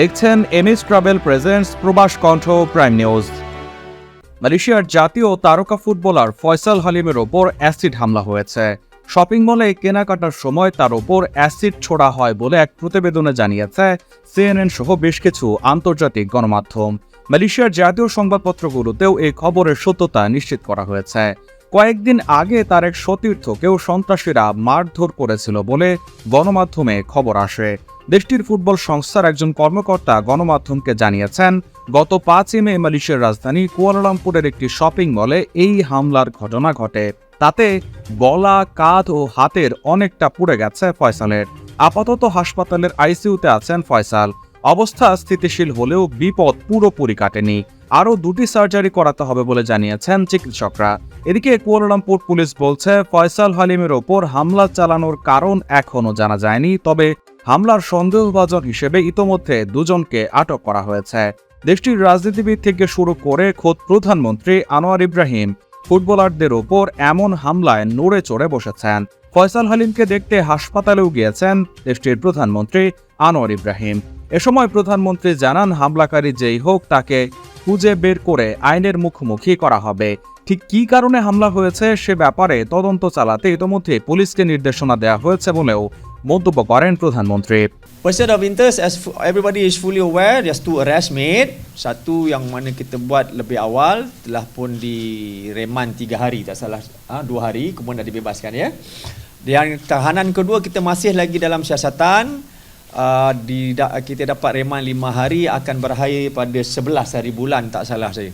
দেখছেন MS travel presents প্রবাস কণ্ঠ প্রাইম নিউজ। মালয়েশিয়ার জাতীয় তারকা ফুটবলার ফয়সাল হালিমের ওপর অ্যাসিড হামলা হয়েছে। শপিং মলে কেনাকাটার সময় তার ওপর অ্যাসিড ছোড়া হয় বলে এক প্রতিবেদনে জানিয়েছে সিএনএন সহ বেশ কিছু আন্তর্জাতিক গণমাধ্যম। মালয়েশিয়ার জাতীয় সংবাদপত্রগুলোতেও এই খবরের সত্যতা নিশ্চিত করা হয়েছে। কয়েকদিন আগে তার এক সতীর্থকেও সন্ত্রাসীরা মারধর করেছিল বলে গণমাধ্যমে খবর আসে। দেশটির ফুটবল সংস্থার একজন কর্মকর্তা গণমাধ্যমকে জানিয়েছেন, গত পাঁচই মে মালয়েশিয়ার রাজধানী কুয়ালালামপুরের একটি শপিং মলে এই হামলার ঘটনা ঘটে। তাতে গলা, কাঁধ ও হাতের অনেকটা পুড়ে গেছে ফয়সালের। আপাতত হাসপাতালের আইসিইউতে আছেন ফয়সাল। অবস্থা স্থিতিশীল হলেও বিপদ পুরোপুরি কাটেনি। আরও দুটি সার্জারি করাতে হবে বলে জানিয়েছেন চিকিৎসকরা। এদিকে কুয়ালালামপুর পুলিশ বলছে, ফয়সাল হালিমের ওপর হামলা চালানোর কারণ এখনও জানা যায়নি, তবে হামলার সন্দেহভাজন হিসেবে ইতোমধ্যে দুজনকে আটক করা হয়েছে। দেশটির রাজনীতিবিদ থেকে শুরু করে খোদ প্রধানমন্ত্রী আনোয়ার ইব্রাহিম ফুটবলারদের ওপর এমন হামলায় নড়ে চড়ে বসেছেন। ফয়সাল হালিমকে দেখতে হাসপাতালেও গিয়েছেন দেশটির প্রধানমন্ত্রী আনোয়ার ইব্রাহিম। এ সময় প্রধানমন্ত্রী জানান, হামলাকারী যেই হোক তাকে খুঁজে বের করে আইনের মুখোমুখি করা হবে। ঠিক কি কারণে হামলা হয়েছে সে ব্যাপারে তদন্ত চালাতে ইতোমধ্যে পুলিশকে নির্দেশনা দেওয়া হয়েছে বলেও মন্তব্য করেন প্রধানমন্ত্রী Person of interest as fu- everybody is fully aware there's two arrest made. Satu yang mana kita buat lebih awal telah pun direman tiga hari tak salah ha, dua hari kemudian dah dibebaskan ya. Yang tahanan kedua kita masih lagi dalam siasatan uh, di, da, kita dapat reman lima hari akan berakhir pada 11 hari bulan tak salah saya.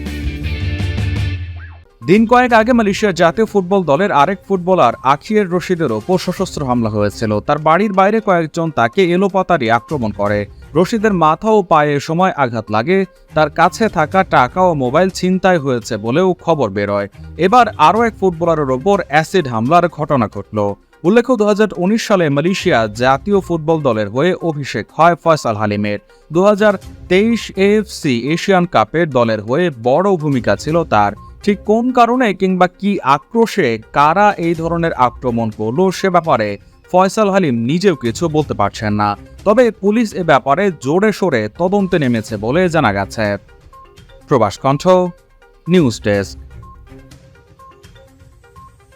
দিন কয়েক আগে মালয়েশিয়ার জাতীয় football দলের আরেক footballer আখিয়ের রশিদের ওপর সশস্ত্র হামলা হয়েছিল। তার বাড়ির বাইরে কয়েকজন তাকে এলোপাতারি আক্রমণ করে। রশিদের মাথা ও পায়ে সময় আঘাত লাগে। তার কাছে থাকা টাকা ও মোবাইল ছিনতাই হয়েছে বলেও খবর বেরোয়। এবার আরও এক ফুটবলারের ওপর অ্যাসিড হামলার ঘটনা ঘটল। উল্লেখ্য দু হাজার উনিশ সালে মালয়েশিয়া জাতীয় ফুটবল দলের হয়ে অভিষেক হয় ফয়সাল হালিমের। দু হাজার তেইশ এএফসি এশিয়ান কাপের দলের হয়ে বড় ভূমিকা ছিল তার। ঠিক কোন কারণে কিংবা কি আক্রোশে কারা এই ধরনের আক্রমণ করল সে ব্যাপারে ফয়সাল হালিম নিজেও কিছু বলতে পারছেন না। তবে পুলিশ এ ব্যাপারে জোরে সোরে তদন্তে নেমেছে বলে জানা গেছে। প্রবাস কণ্ঠ, নিউজ ডেস্ক।